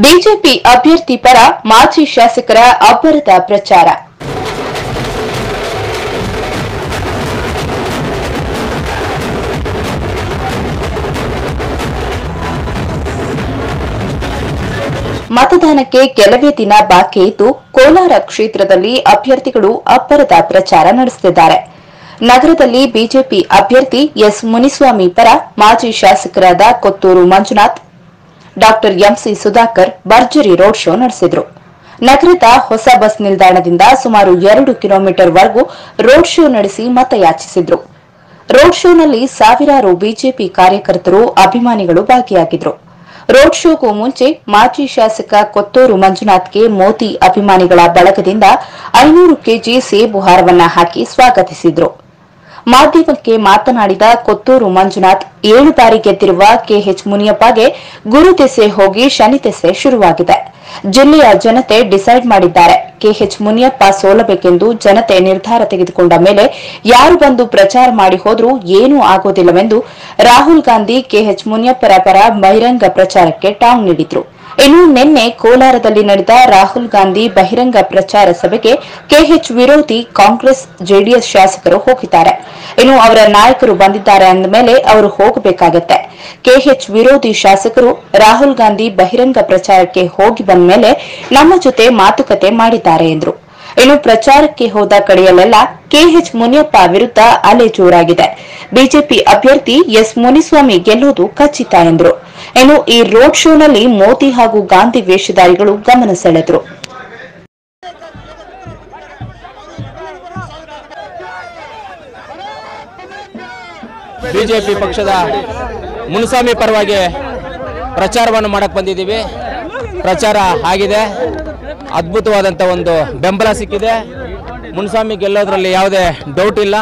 BJP ಅಭ್ಯರ್ಥಿ ಪರ ಮಾಜಿ ಶಾಸಕರ ಅಬ್ಬರದ ಪ್ರಚಾರ. ಮತದಾನಕ್ಕೆ ಕೆಲವೇ ದಿನ ಬಾಕಿ ಇದ್ದು ಕೋಲಾರ ಕ್ಷೇತ್ರದಲ್ಲಿ ಅಭ್ಯರ್ಥಿಗಳು ಅಬ್ಬರದ ಪ್ರಚಾರ ನಡೆಸುತ್ತಿದ್ದಾರೆ. ನಗರದಲ್ಲಿ ಬಿಜೆಪಿ ಅಭ್ಯರ್ಥಿ ಎಸ್ ಮುನಿಸ್ವಾಮಿ ಪರ ಮಾಜಿ ಶಾಸಕರಾದ Kothur Manjunath doctor M C Sudhakar ಭರ್ಜರಿ ರೋಡ್ ಶೋ ನಡೆಸಿದರು. ನಗರದ ಹೊಸ ಬಸ್ ನಿಲ್ದಾಣದಿಂದ ಸುಮಾರು ಎರಡು ಕಿಲೋಮೀಟರ್ ವರೆಗೂ ರೋಡ್ ಶೋ ನಡೆಸಿ ಮತಯಾಚಿಸಿದ್ರು. ರೋಡ್ ಶೋನಲ್ಲಿ ಸಾವಿರಾರು ಬಿಜೆಪಿ ಕಾರ್ಯಕರ್ತರು ಅಭಿಮಾನಿಗಳು ಭಾಗಿಯಾಗಿದ್ರು. ರೋಡ್ ಶೋಗೂ ಮುಂಚೆ ಮಾಜಿ ಶಾಸಕ ಕೊತ್ತೂರು ಮಂಜುನಾಥ್ಗೆ ಮೋದಿ ಅಭಿಮಾನಿಗಳ ಬಳಗದಿಂದ ಐನೂರು ಕೆಜಿ ಸೇಬು ಹಾರವನ್ನ ಹಾಕಿ ಸ್ವಾಗತಿಸಿದ್ರು. ಮಾಧ್ಯಮಕ್ಕೆ ಮಾತನಾಡಿದ ಕೊತ್ತೂರು ಮಂಜುನಾಥ್, ಏಳು ಬಾರಿ ಗೆದ್ದಿರುವ ಕೆಎಚ್ ಮುನಿಯಪ್ಪಗೆ ಗುರುದೆಸೆ ಹೋಗಿ ಶನಿದೆಸೆ ಶುರುವಾಗಿದೆ. ಜಿಲ್ಲೆಯ ಜನತೆ ಡಿಸೈಡ್ ಮಾಡಿದ್ದಾರೆ. ಕೆಎಚ್ ಮುನಿಯಪ್ಪ ಸೋಲಬೇಕೆಂದು ಜನತೆ ನಿರ್ಧಾರ ತೆಗೆದುಕೊಂಡ ಮೇಲೆ ಯಾರು ಬಂದು ಪ್ರಚಾರ ಮಾಡಿ ಹೋದ್ರೂ ಏನೂ ಆಗೋದಿಲ್ಲವೆಂದು ರಾಹುಲ್ ಗಾಂಧಿ ಕೆಎಚ್ ಮುನಿಯಪ್ಪರ ಪರ ಬಹಿರಂಗ ಪ್ರಚಾರಕ್ಕೆ ಟಾಂಗ್ ನೀಡಿದ್ರು. ಇನ್ನು ನಿನ್ನೆ ಕೋಲಾರದಲ್ಲಿ ನಡೆದ ರಾಹುಲ್ ಗಾಂಧಿ ಬಹಿರಂಗ ಪ್ರಚಾರ ಸಭೆಗೆ ಕೆಎಚ್ ವಿರೋಧಿ ಕಾಂಗ್ರೆಸ್, ಜೆಡಿಎಸ್ ಶಾಸಕರು ಹೋಗಿದ್ದಾರೆ. ಇನ್ನು ಅವರ ನಾಯಕರು ಬಂದಿದ್ದಾರೆ ಅಂದ ಮೇಲೆ ಅವರು ಹೋಗಬೇಕಾಗತ್ತೆ. ಕೆಎಚ್ ವಿರೋಧಿ ಶಾಸಕರು ರಾಹುಲ್ ಗಾಂಧಿ ಬಹಿರಂಗ ಪ್ರಚಾರಕ್ಕೆ ಹೋಗಿ ಬಂದ ಮೇಲೆ ನಮ್ಮ ಜೊತೆ ಮಾತುಕತೆ ಮಾಡಿದ್ದಾರೆ ಎಂದರು. ಇನ್ನು ಪ್ರಚಾರಕ್ಕೆ ಹೋದ ಕಡೆಯಲ್ಲೆಲ್ಲ ಕೆಎಚ್ ಮುನಿಯಪ್ಪ ವಿರುದ್ಧ ಅಲೆ ಜೋರಾಗಿದೆ. ಬಿಜೆಪಿ ಅಭ್ಯರ್ಥಿ ಎಸ್ ಮುನಿಸ್ವಾಮಿ ಗೆಲ್ಲುವುದು ಖಚಿತ ಎಂದರು. ಇನ್ನು ಈ ರೋಡ್ ಶೋನಲ್ಲಿ ಮೋದಿ ಹಾಗೂ ಗಾಂಧಿ ವೇಷಧಾರಿಗಳು ಗಮನ ಸೆಳೆದರು. ಬಿಜೆಪಿ ಪಕ್ಷದ ಮುನ್ಸಾಮಿ ಪರವಾಗಿ ಪ್ರಚಾರವನ್ನು ಮಾಡಕ್ಕೆ ಬಂದಿದ್ದೀವಿ. ಪ್ರಚಾರ ಆಗಿದೆ. ಅದ್ಭುತವಾದಂಥ ಒಂದು ಬೆಂಬಲ ಸಿಕ್ಕಿದೆ. ಮುನ್ಸಾಮಿ ಗೆಲ್ಲೋದ್ರಲ್ಲಿ ಯಾವುದೇ ಡೌಟ್ ಇಲ್ಲ.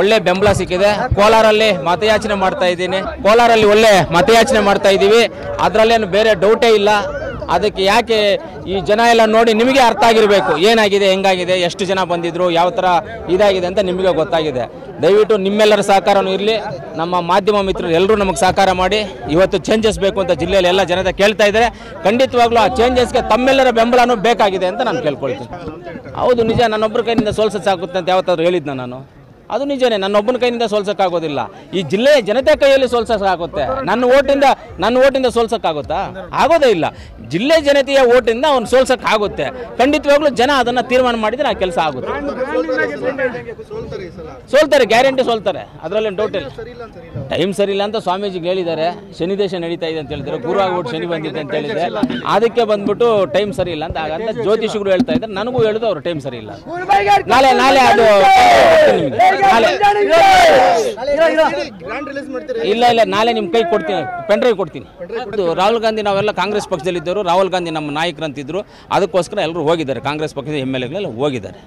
ಒಳ್ಳೆ ಬೆಂಬಲ ಸಿಕ್ಕಿದೆ. ಕೋಲಾರಲ್ಲಿ ಮತಯಾಚನೆ ಮಾಡ್ತಾ ಇದ್ದೀನಿ. ಕೋಲಾರಲ್ಲಿ ಒಳ್ಳೆ ಮತಯಾಚನೆ ಮಾಡ್ತಾ ಇದ್ದೀವಿ. ಅದರಲ್ಲೇನು ಬೇರೆ ಡೌಟೇ ಇಲ್ಲ. ಅದಕ್ಕೆ ಯಾಕೆ ಈ ಜನ ಎಲ್ಲ ನೋಡಿ ನಿಮಗೆ ಅರ್ಥ ಆಗಿರಬೇಕು? ಏನಾಗಿದೆ, ಹೆಂಗಾಗಿದೆ, ಎಷ್ಟು ಜನ ಬಂದಿದ್ರು, ಯಾವ ಥರ ಇದಾಗಿದೆ ಅಂತ ನಿಮಗೆ ಗೊತ್ತಾಗಿದೆ. ದಯವಿಟ್ಟು ನಿಮ್ಮೆಲ್ಲರ ಸಹಕಾರನೂ ಇರಲಿ. ನಮ್ಮ ಮಾಧ್ಯಮ ಮಿತ್ರರು ಎಲ್ಲರೂ ನಮಗೆ ಸಹಕಾರ ಮಾಡಿ. ಇವತ್ತು ಚೇಂಜಸ್ ಬೇಕು ಅಂತ ಜಿಲ್ಲೆಯಲ್ಲಿ ಎಲ್ಲ ಜನತೆ ಕೇಳ್ತಾ ಇದ್ದಾರೆ. ಖಂಡಿತವಾಗ್ಲೂ ಆ ಚೇಂಜಸ್ಗೆ ತಮ್ಮೆಲ್ಲರ ಬೆಂಬಲನೂ ಬೇಕಾಗಿದೆ ಅಂತ ನಾನು ಕೇಳ್ಕೊಳ್ತೀನಿ. ಹೌದು, ನಿಜ ನನ್ನೊಬ್ಬರ ಕೈಯಿಂದ ಸಾಕು ಅಂತ ಯಾವತ್ತಾದ್ರೂ ಹೇಳಿದ್ನ ನಾನು? ಅದು ನಿಜನೇ, ನನ್ನೊಬ್ಬನ ಕೈಯಿಂದ ಸೋಲ್ಸೋಕ್ಕಾಗೋದಿಲ್ಲ. ಈ ಜಿಲ್ಲೆಯ ಜನತೆ ಕೈಯಲ್ಲಿ ಸೋಲ್ಸೋಕ್ಕಾಗುತ್ತೆ. ನನ್ನ ಓಟಿಂದ ನನ್ನ ಓಟಿಂದ ಸೋಲ್ಸೋಕ್ಕಾಗುತ್ತಾ? ಆಗೋದೇ ಇಲ್ಲ. ಜಿಲ್ಲೆ ಜನತೆಯ ಓಟಿಂದ ಅವ್ನು ಸೋಲ್ಸೋಕ್ಕಾಗುತ್ತೆ. ಖಂಡಿತವಾಗ್ಲೂ ಜನ ಅದನ್ನು ತೀರ್ಮಾನ ಮಾಡಿದರೆ ಆ ಕೆಲಸ ಆಗುತ್ತೆ. ಸೋಲ್ತಾರೆ, ಗ್ಯಾರಂಟಿ ಸೋಲ್ತಾರೆ. ಅದರಲ್ಲಿ ಡೌಟ್ ಇಲ್ಲ. ಟೈಮ್ ಸರಿ ಇಲ್ಲ ಅಂತ ಸ್ವಾಮೀಜಿಗೆ ಹೇಳಿದ್ದಾರೆ. ಶನಿ ದೇಶ ನಡೀತಾ ಇದೆ ಅಂತ ಹೇಳಿದ್ದಾರೆ. ಗುರು ಓಟ್ ಶನಿ ಬಂದಿದೆ ಅಂತ ಹೇಳಿದ್ರೆ ಅದಕ್ಕೆ ಬಂದ್ಬಿಟ್ಟು ಟೈಮ್ ಸರಿ ಇಲ್ಲ ಅಂತ ಹಾಗಂತ ಜ್ಯೋತಿಷಿಗಳು ಹೇಳ್ತಾ ಇದ್ದಾರೆ. ನನಗೂ ಹೇಳಿದ್ರು ಅವ್ರು ಟೈಮ್ ಸರಿ ಇಲ್ಲ. ನಾಳೆ ನಾಳೆ ಅದು ಇಲ್ಲ ಇಲ್ಲ ನಾಳೆ ನಿಮ್ಮ ಕೈ ಕೊಡ್ತೀನಿ ಪೆನ್ ಡ್ರೈವ್ ಕೊಡ್ತೀನಿ. ಅದು ರಾಹುಲ್ ಗಾಂಧಿ ನಾವೆಲ್ಲ ಕಾಂಗ್ರೆಸ್ ಪಕ್ಷದಲ್ಲಿದ್ದರು ರಾಹುಲ್ ಗಾಂಧಿ ನಮ್ಮ ನಾಯಕರಂತಿದ್ರು. ಅದಕ್ಕೋಸ್ಕರ ಎಲ್ಲರೂ ಹೋಗಿದ್ದಾರೆ ಕಾಂಗ್ರೆಸ್ ಪಕ್ಷದ ಎಂ ಎಲ್ ಎಗಳೆಲ್ಲ ಹೋಗಿದ್ದಾರೆ.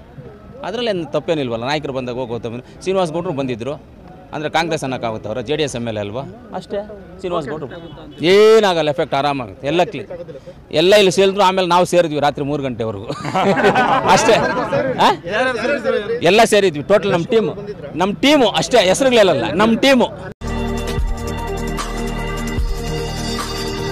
ಅದರಲ್ಲಿ ಏನು ತಪ್ಪೇನಿಲ್ವಲ್ಲ ನಾಯಕರು ಬಂದಾಗ ಹೋಗೋದು ಶ್ರೀನಿವಾಸ್ ಗೌಡರು ಬಂದಿದ್ದರು ಅಂದರೆ ಕಾಂಗ್ರೆಸ್ ಅನ್ನೋಕ್ಕಾಗುತ್ತೆ ಅವರ? J D S M L A ಅಲ್ವಾ? ಅಷ್ಟೇ. ಶ್ರೀನಿವಾಸ್ ಗೌಡ್ರು. ಏನಾಗಲ್ಲ ಎಫೆಕ್ಟ್ ಆರಾಮಾಗುತ್ತೆ. ಎಲ್ಲ ಕ್ಲೀನ್ ಎಲ್ಲ ಇಲ್ಲಿ ಸೇರಿದ್ರು ಆಮೇಲೆ ನಾವು ಸೇರಿದ್ವಿ ರಾತ್ರಿ ಮೂರು ಗಂಟೆವರೆಗೂ. ಅಷ್ಟೇ. ಆ? ಎಲ್ಲ ಸೇರಿದ್ವಿ. ಟೋಟಲ್ ನಮ್ಮ ಟೀಮು ನಮ್ಮ ಟೀಮು ಅಷ್ಟೇ ಹೆಸರುಗಳಲ್ಲ ನಮ್ಮ ಟೀಮು